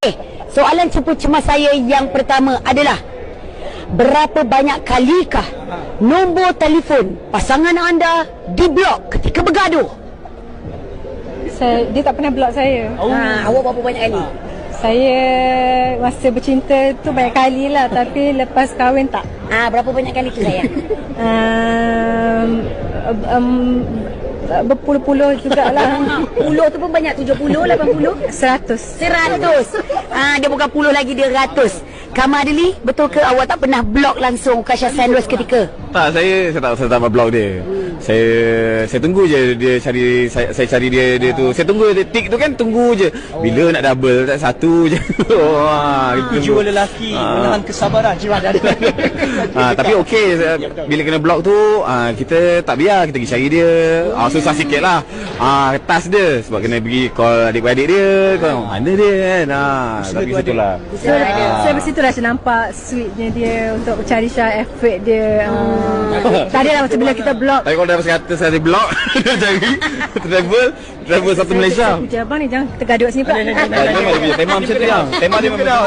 Eh, soalan cepu cemas saya yang pertama adalah berapa banyak kalikah nombor telefon pasangan anda diblok ketika bergaduh? Saya, dia tak pernah block saya. Oh. Ha, awak berapa banyak kali? Saya masa bercinta tu banyak kali lah tapi lepas kahwin tak. Ah, berapa banyak kali tu saya? Um, um, berpuluh-puluh jugalah. Puluh tu pun banyak, 70, 80? Seratus. Seratus. Ah, dia bukan puluh lagi, dia ratus. Kama Adeli, betul ke awak tak pernah blok langsung Kasha Sanders ketika? Tak, saya saya tak saya tak blog dia. Saya saya tunggu je dia cari saya, saya cari dia dia tu. Saya tunggu dia tik tu kan tunggu je. Bila nak double tak satu je. Wah, gitu. Jiwa lelaki Ah. menahan kesabaran jiwa dan Ah, tapi okey saya- bila kena blok tu ah, kita tak biar kita pergi cari dia. Ah, susah sikit lah. Ah, tas dia sebab kena pergi call adik-beradik dia. Kau mana dia kan. Ah, tapi situ lah. So, saya bersitulah saya nampak sweetnya dia untuk cari Syah effort dia. Uh, tak ada lah macam bila kita block. Tapi kalau dah seratus saya blok dia cari travel travel satu Malaysia. Abang ni jangan tergaduh kat sini pula. Tema dia punya tema macam tu yang. Tema dia memang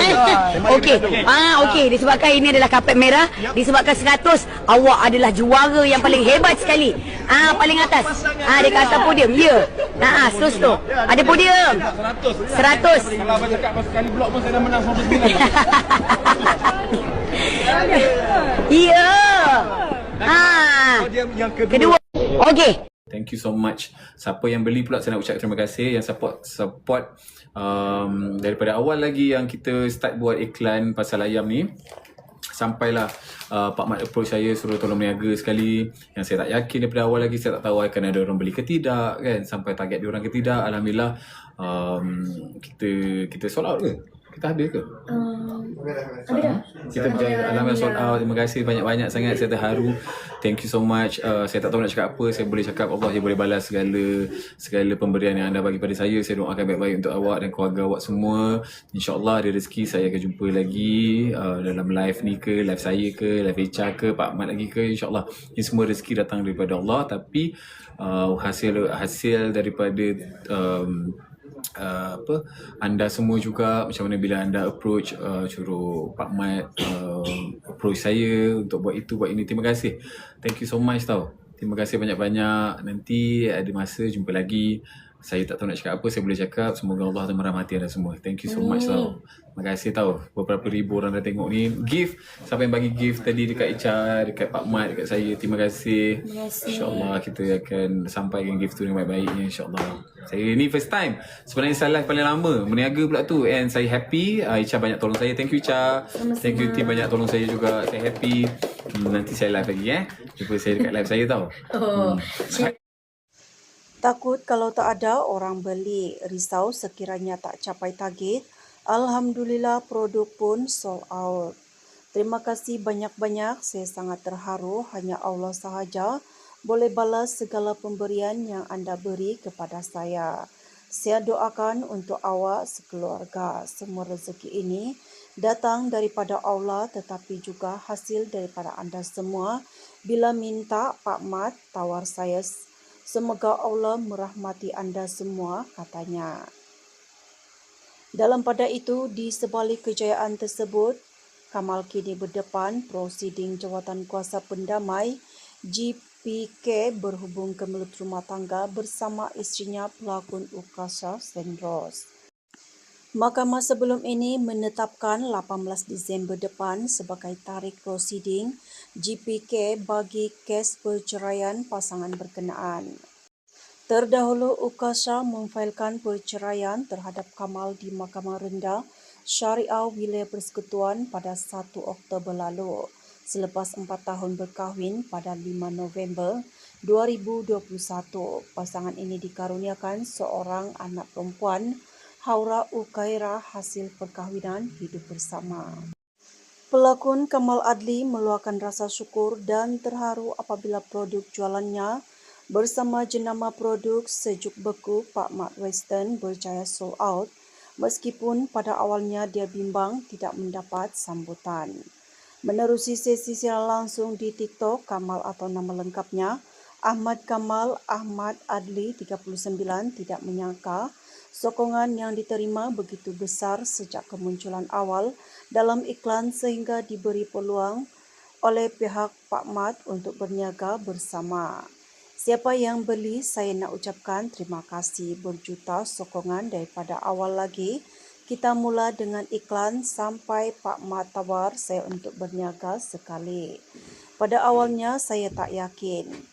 Okey. Ah, okey. Disebabkan ini adalah kapet merah, disebabkan 100, awak adalah juara yang paling hebat sekali. Ah, paling atas. Ah, di atas podium. Ya. Ah, ah, terus tu. Ada podium. 100. 100. Kalau abang cakap pasal sekali blok pun saya dah menang 99. Ya. Ah. Kedua. Okey. Thank you so much. Siapa yang beli pula saya nak ucap terima kasih yang support support um, daripada awal lagi yang kita start buat iklan pasal ayam ni sampailah uh, Pak Mat approach saya suruh tolong meniaga sekali yang saya tak yakin daripada awal lagi saya tak tahu akan ada orang beli ke tidak kan sampai target dia orang ke tidak alhamdulillah um, kita kita sold out ke kita habis ke? Kita berjaya Alhamdulillah sold out. Terima kasih banyak-banyak sangat. Saya terharu. Thank you so much. Uh, Saya tak tahu nak cakap apa. Saya boleh cakap Allah je boleh balas segala Segala pemberian yang anda bagi pada saya. Saya doakan baik-baik untuk awak Dan keluarga awak semua. InsyaAllah ada rezeki. Saya akan jumpa lagi uh, Dalam live ni ke Live saya ke Live Echa ke Pak Ahmad lagi ke. InsyaAllah Ini semua rezeki datang daripada Allah. Tapi uh, Hasil Hasil daripada um, uh, apa anda semua juga macam mana bila anda approach uh, suruh Pak Mat uh, approach saya untuk buat itu buat ini. Terima kasih. Thank you so much tau. Terima kasih banyak-banyak. Nanti ada masa jumpa lagi saya tak tahu nak cakap apa saya boleh cakap. Semoga Allah akan merahmati anda semua. Thank you so much tau. Terima kasih tau. Beberapa ribu orang dah tengok ni. Gift. Siapa yang bagi gift tadi dekat Icha dekat Pak Mat dekat saya terima kasih. InsyaAllah kita akan sampaikan gift tu dengan baik-baiknya insyaAllah. Saya ni first time. Sebenarnya saya live paling lama. Meniaga pula tu. And saya happy. Uh, Icha banyak tolong saya. Thank you Icha thank you team banyak tolong saya juga. Saya happy. Hmm, nanti saya live lagi eh. Jumpa saya dekat live saya tau. Oh. Takut kalau tak ada orang beli, risau sekiranya tak capai target. Alhamdulillah produk pun sold out. Terima kasih banyak-banyak, saya sangat terharu. Hanya Allah sahaja boleh balas segala pemberian yang anda beri kepada saya. Saya doakan untuk awak sekeluarga. Semua rezeki ini datang daripada Allah tetapi juga hasil daripada anda semua. Bila minta Pak Mat tawar saya Semoga Allah merahmati anda semua, katanya. Dalam pada itu, di sebalik kejayaan tersebut, Kamal kini berdepan prosiding jawatan kuasa pendamai GPK berhubung ke mulut rumah tangga bersama isterinya pelakon Ukasha Sendros. Mahkamah sebelum ini menetapkan 18 Disember depan sebagai tarikh prosiding GPK bagi kes perceraian pasangan berkenaan. Terdahulu Ukasha memfailkan perceraian terhadap Kamal di Mahkamah Rendah Syariah Wilayah Persekutuan pada 1 Oktober lalu selepas 4 tahun berkahwin pada 5 November 2021. Pasangan ini dikaruniakan seorang anak perempuan Haura Ukaira hasil perkahwinan hidup bersama. Pelakon Kamal Adli meluahkan rasa syukur dan terharu apabila produk jualannya bersama jenama produk sejuk beku Pak Mat Western berjaya sold out meskipun pada awalnya dia bimbang tidak mendapat sambutan. Menerusi sesi siaran langsung di TikTok, Kamal atau nama lengkapnya Ahmad Kamal Ahmad Adli 39 tidak menyangka sokongan yang diterima begitu besar sejak kemunculan awal dalam iklan sehingga diberi peluang oleh pihak Pak Mat untuk berniaga bersama. Siapa yang beli, saya nak ucapkan terima kasih berjuta sokongan daripada awal lagi. Kita mula dengan iklan sampai Pak Mat tawar saya untuk berniaga sekali. Pada awalnya saya tak yakin